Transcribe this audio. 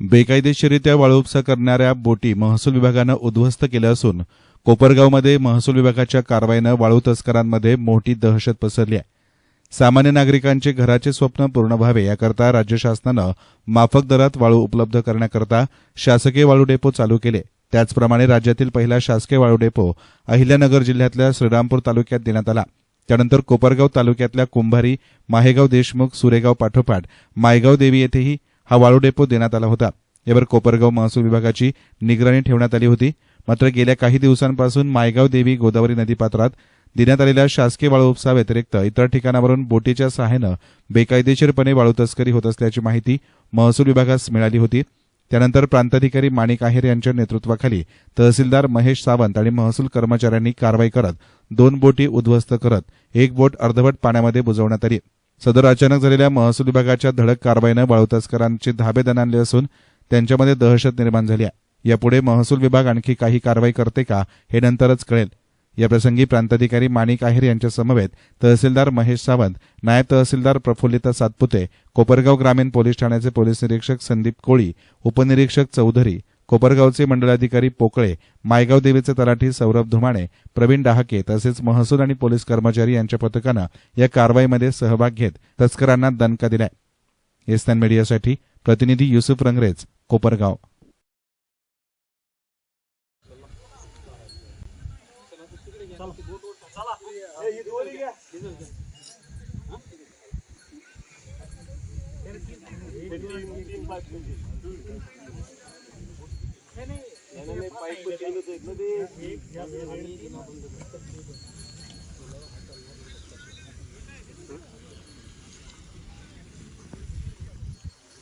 बेकायदेशीरित्या वाळूपसा करणाऱ्या बोटी महसूल विभागानं उद्ध्वस्त केल्या असून कोपरगावमध्ये महसूल विभागाच्या कारवाईनं वाळू तस्करांमध्ये मोठी दहशत पसरली आहे. सामान्य नागरिकांचे घराचे स्वप्न पूर्ण व्हावे याकरता राज्य शासनानं माफक दरात वाळू उपलब्ध करण्याकरता शासकीय वाळू डेपो चालू केले. त्याचप्रमाणे राज्यातील पहिला शासकीय वाळू डेपो अहिल्यानगर जिल्ह्यातल्या श्रीरामपूर तालुक्यात देण्यात आला. त्यानंतर कोपरगाव तालुक्यातल्या कुंभारी माहेगाव देशमुख सुरेगाव पाठोपाठ मायगाव देवी येथेही हा वाळू डेपो देण्यात आला होता. यावर कोपरगाव महसूल विभागाची निगराणी ठेवण्यात आली होती. मात्र गेल्या काही दिवसांपासून मायगाव देवी गोदावरी नदीपात्रात देण्यात आलेल्या शासकीय वाळू उपसा व्यतिरिक्त इतर ठिकाणावरून बोटीच्या सहाय्यानं बेकायदेशीरपणे वाळू तस्करी होत असल्याची माहिती महसूल विभागास मिळाली होती. त्यानंतर प्रांताधिकारी माणिक आहेर यांच्या नेतृत्वाखाली तहसीलदार महेश सावंत आणि महसूल कर्मचाऱ्यांनी कारवाई करत दोन बोटी उद्ध्वस्त करत एक बोट अर्धवट पाण्यामध्ये बुजवण्यात आली. सदर अचानक झालेल्या महसूल विभागाच्या धडक कारवाईनं वाळू तस्करांचे धाबे दणाणले असून त्यांच्यामध्ये दहशत निर्माण झाली आहे. यापुढे महसूल विभाग आणखी काही कारवाई करते का हे नंतरच कळेल. याप्रसंगी प्रांताधिकारी माणिक आहेर यांच्या समवेत तहसीलदार महेश सावंत नायब तहसीलदार प्रफुल्लिता सातपुते कोपरगाव ग्रामीण पोलीस ठाण्याचे पोलीस निरीक्षक संदीप कोळी उपनिरीक्षक चौधरी कोपरगावचे मंडलाधिकारी पोकळे मायगाव देवीचे तलाठी सौरभ धुमाणे प्रवीण डहाके तसेच महसूल आणि पोलीस कर्मचारी यांच्या पथकानं या कारवाईमध्ये सहभाग घेत तस्करांना दणका दिलाय. एस्तान मीडियासाठी प्रतिनिधी युसुफ रंगरेज कोपरगाव. पाईप